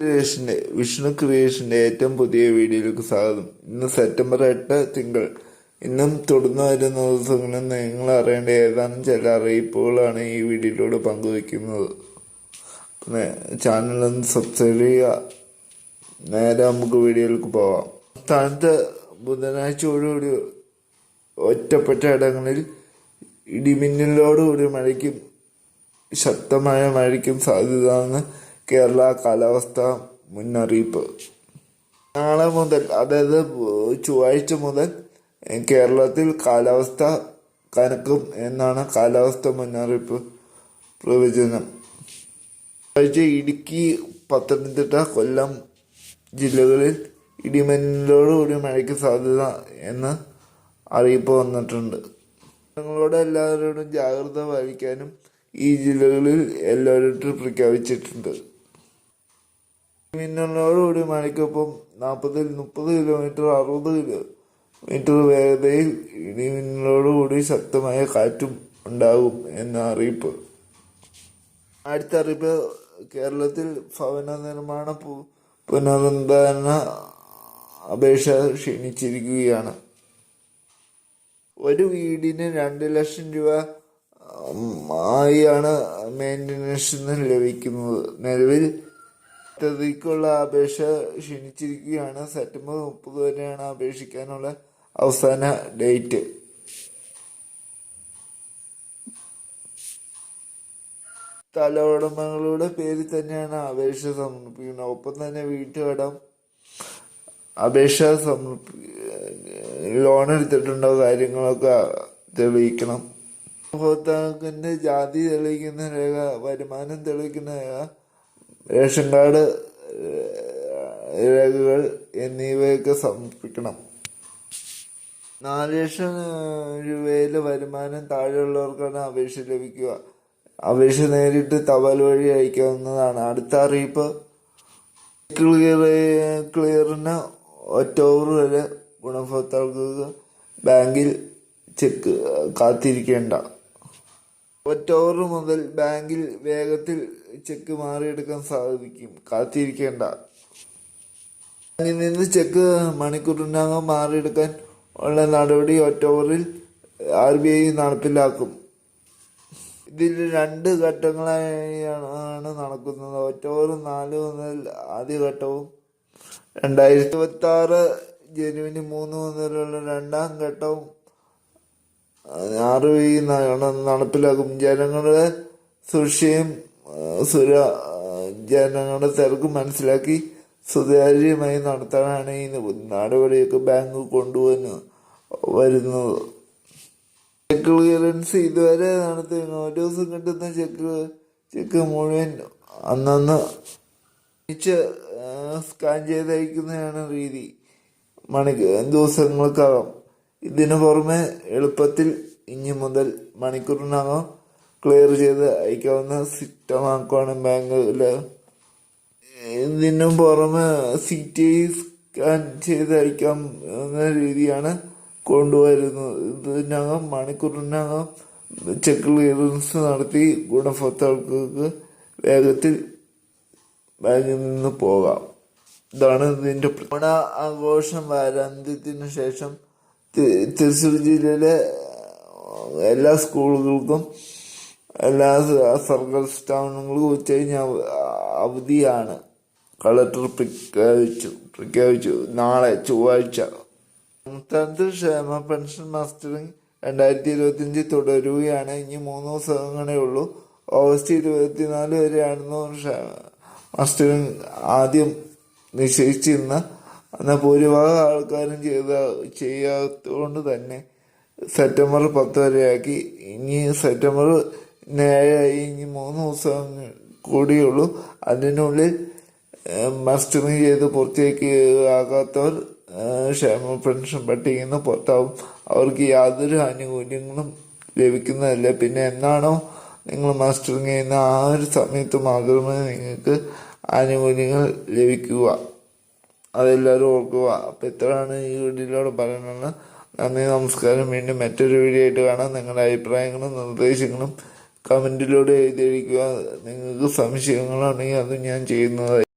ക്രിയേഷന്റെ വിഷ്ണു ക്രിയേഷന്റെ ഏറ്റവും പുതിയ വീഡിയോയിലേക്ക് സ്വാഗതം. ഇന്ന് സെപ്റ്റംബർ എട്ട് തിങ്കൾ. ഇന്നും തുടർന്നു വരുന്ന ദിവസങ്ങളിൽ നിങ്ങൾ അറിയേണ്ട ഏതാനും ചില അറിയിപ്പുകളാണ് ഈ വീഡിയോയിലൂടെ പങ്കുവയ്ക്കുന്നത്. പിന്നെ ചാനലൊന്ന് സബ്സ്ക്രൈബ് ചെയ്യുക. നേരെ നമുക്ക് വീഡിയോയിലേക്ക് പോവാം. സ്ഥാനത്ത് ബുധനാഴ്ചയോടുകൂടി ഒറ്റപ്പെട്ട ഇടങ്ങളിൽ ഇടിമിന്നലോടുകൂടി മഴയ്ക്കും ശക്തമായ മഴയ്ക്കും സാധ്യതയെന്ന് കേരള കാലാവസ്ഥ മുന്നറിയിപ്പ്. നാളെ മുതൽ അതായത് ചൊവ്വാഴ്ച മുതൽ കേരളത്തിൽ കാലാവസ്ഥ കനക്കും എന്നാണ് കാലാവസ്ഥ മുന്നറിയിപ്പ് പ്രവചനം. ചൊവ്വാഴ്ച ഇടുക്കി പത്തനംതിട്ട കൊല്ലം ജില്ലകളിൽ ഇടിമിന്നലോടുകൂടി മഴയ്ക്ക് സാധ്യത എന്ന് അറിയിപ്പ് വന്നിട്ടുണ്ട്. നിങ്ങളോട് എല്ലാവരോടും ജാഗ്രത പാലിക്കാനും ഈ ജില്ലകളിൽ എല്ലാവരോടും പ്രഖ്യാപിച്ചിട്ടുണ്ട്. മിന്നലോടുകൂടി മഴയ്ക്കൊപ്പം നാൽപ്പതിൽ മുപ്പത് കിലോമീറ്റർ അറുപത് കിലോമീറ്റർ വേഗതയിൽ ഇടിമിന്നലോടുകൂടി ശക്തമായ കാറ്റും ഉണ്ടാകും എന്ന അറിയിപ്പ്. അടുത്ത അറിയിപ്പ് കേരളത്തിൽ ഭവന നിർമ്മാണ പുനരുദ്ധാരണ അപേക്ഷ ക്ഷണിച്ചിരിക്കുകയാണ്. ഒരു വീടിന് രണ്ട് ലക്ഷം രൂപ ആയാണ് മെയിന്റനൻസിന് ലഭിക്കുന്നത്. നിലവിൽ പദ്ധതിക്കുള്ള അപേക്ഷ ക്ഷണിച്ചിരിക്കുകയാണ്. സെപ്റ്റംബർ മുപ്പത് വരെയാണ് അപേക്ഷിക്കാനുള്ള അവസാന ഡേറ്റ്. സ്ഥല ഉടമകളുടെ പേരിൽ തന്നെയാണ് അപേക്ഷ സമർപ്പിക്കുന്നത്. ഒപ്പം തന്നെ വീട്ടുകടം അപേക്ഷ സമർപ്പി ലോൺ എടുത്തിട്ടുണ്ടോ? കാര്യങ്ങളൊക്കെ തെളിയിക്കണം. ഉപഭോക്താവിന്റെ ജാതി തെളിയിക്കുന്ന രേഖ വരുമാനം തെളിയിക്കുന്ന രേഖ റേഷൻ കാർഡ് രേഖകൾ എന്നിവയൊക്കെ സമർപ്പിക്കണം. നാല് ലക്ഷം രൂപയിൽ വരുമാനം താഴെയുള്ളവർക്കാണ് അപേക്ഷ ലഭിക്കുക. അപേക്ഷ നേരിട്ട് തപാൽ വഴി അയക്കാവുന്നതാണ്. അടുത്ത അറിയിപ്പ്. ക്ലിയർ ക്ലിയറിന് ഒക്ടോബർ വരെ ഗുണഭോക്താക്കൾക്ക് ബാങ്കിൽ ചെക്ക് കാത്തിരിക്കേണ്ട. ഒക്ടോബർ മുതൽ ബാങ്കിൽ വേഗത്തിൽ ചെക്ക് മാറിയെടുക്കാൻ സാധിക്കും. കാത്തിരിക്കേണ്ട. ബാങ്കിൽ നിന്ന് ചെക്ക് മണിക്കൂറിനകം മാറിയെടുക്കാൻ ഉള്ള നടപടി ഒക്ടോബറിൽ ആർ ബി ഐ നടപ്പിലാക്കും. ഇതിൽ രണ്ട് ഘട്ടങ്ങളായാണ് നടക്കുന്നത്. ഒക്ടോബർ നാല് മുതൽ ആദ്യഘട്ടവും രണ്ടായിരത്തി ഇരുപത്തി ആറ് ജനുവരി മൂന്ന് മുതലുള്ള രണ്ടാം ഘട്ടവും ആറ് ഈ നടപ്പിലാക്കും. ജനങ്ങളുടെ സുരക്ഷയും സുര ജനങ്ങളുടെ തിരക്ക് മനസ്സിലാക്കി സുതാര്യമായി നടത്താനാണ് ഈ നടപടിയൊക്കെ ബാങ്ക് കൊണ്ടുവന്ന് വരുന്നത്. ചെക്ക് ക്ലിയറൻസ് ഇതുവരെ നടത്തി ഒരു ദിവസം കിട്ടുന്ന ചെക്ക് ചെക്ക് മുഴുവൻ അന്നന്ന് സ്കാൻ ചെയ്തയക്കുന്നതാണ് രീതി. മണിക്ക് ദിവസങ്ങൾക്കകം. ഇതിനു പുറമെ എളുപ്പത്തിൽ ഇനി മുതൽ മണിക്കൂറിനകം ക്ലിയർ ചെയ്ത് അയക്കാവുന്ന സിസ്റ്റമാക്കുവാണ് ബാങ്കിൽ ഇതിനു പുറമെ സി ടി സ്കാൻ ചെയ്ത് അയക്കാവുന്ന രീതിയാണ് കൊണ്ടുവരുന്നത്. ഇതിനകം മണിക്കൂറിനകം ചെക്ക് ക്ലിയറൻസ് നടത്തി ഗുണഭോക്താക്കൾക്ക് വേഗത്തിൽ ബാങ്കിൽ നിന്ന് പോകാം. ഇതാണ് ഇതിന്റെ ഓണ ആഘോഷം വാരാന്ത്യത്തിന് ശേഷം തൃശ്ശൂർ ജില്ലയിലെ എല്ലാ സ്കൂളുകൾക്കും എല്ലാ സർക്കാർ സ്ഥാപനങ്ങൾക്കും ഉച്ചകഴിഞ്ഞ് കഴിഞ്ഞാൽ അവധിയാണ്. കളക്ടർ പ്രഖ്യാപിച്ചു പ്രഖ്യാപിച്ചു. നാളെ ചൊവ്വാഴ്ച. സംസ്ഥാനത്ത് ക്ഷേമ പെൻഷൻ മാസ്റ്ററിംഗ് രണ്ടായിരത്തി ഇരുപത്തിയഞ്ച് തുടരുകയാണ്. ഇനി മൂന്ന് ദിവസങ്ങളേ ഉള്ളൂ. ഓഗസ്റ്റ് ഇരുപത്തിനാല് വരെയായിരുന്നു ക്ഷേമ മാസ്റ്ററിംഗ് ആദ്യം നിശ്ചയിച്ചിരുന്ന എന്നാൽ ഭൂരിഭാഗം ആൾക്കാരും ചെയ്ത ചെയ്യാത്തതുകൊണ്ട് തന്നെ സെപ്റ്റംബർ പത്ത് വരെയാക്കി. ഇനി സെപ്റ്റംബർ ഏഴായി ഇനി മൂന്ന് ദിവസം കൂടിയുള്ളൂ. അതിനുള്ളിൽ മസ്റ്ററിങ് ചെയ്ത് പുറത്തേക്ക് ആകാത്തവർ ക്ഷേമ പെൻഷൻ പട്ടികയിൽ നിന്ന് പുറത്താവും. അവർക്ക് യാതൊരു ആനുകൂല്യങ്ങളും ലഭിക്കുന്നതല്ല. പിന്നെ എന്നാണോ നിങ്ങൾ മസ്റ്ററിങ് ചെയ്യുന്ന ആ ഒരു സമയത്ത് മാത്രമേ നിങ്ങൾക്ക് ആനുകൂല്യങ്ങൾ ലഭിക്കുക. അതെല്ലാവരും ഓർക്കുക. അപ്പം ഇത്രയാണ് ഈ വീഡിയോയിലൂടെ പറയുന്നത്. നന്ദി നമസ്കാരം. വീണ്ടും മറ്റൊരു വീഡിയോ ആയിട്ട് കാണാം. നിങ്ങളുടെ അഭിപ്രായങ്ങളും നിർദ്ദേശങ്ങളും കമന്റിലൂടെ എഴുതിയിരിക്കുക. നിങ്ങൾക്ക് സംശയങ്ങളാണെങ്കിൽ അത് ഞാൻ ചെയ്യുന്നതായി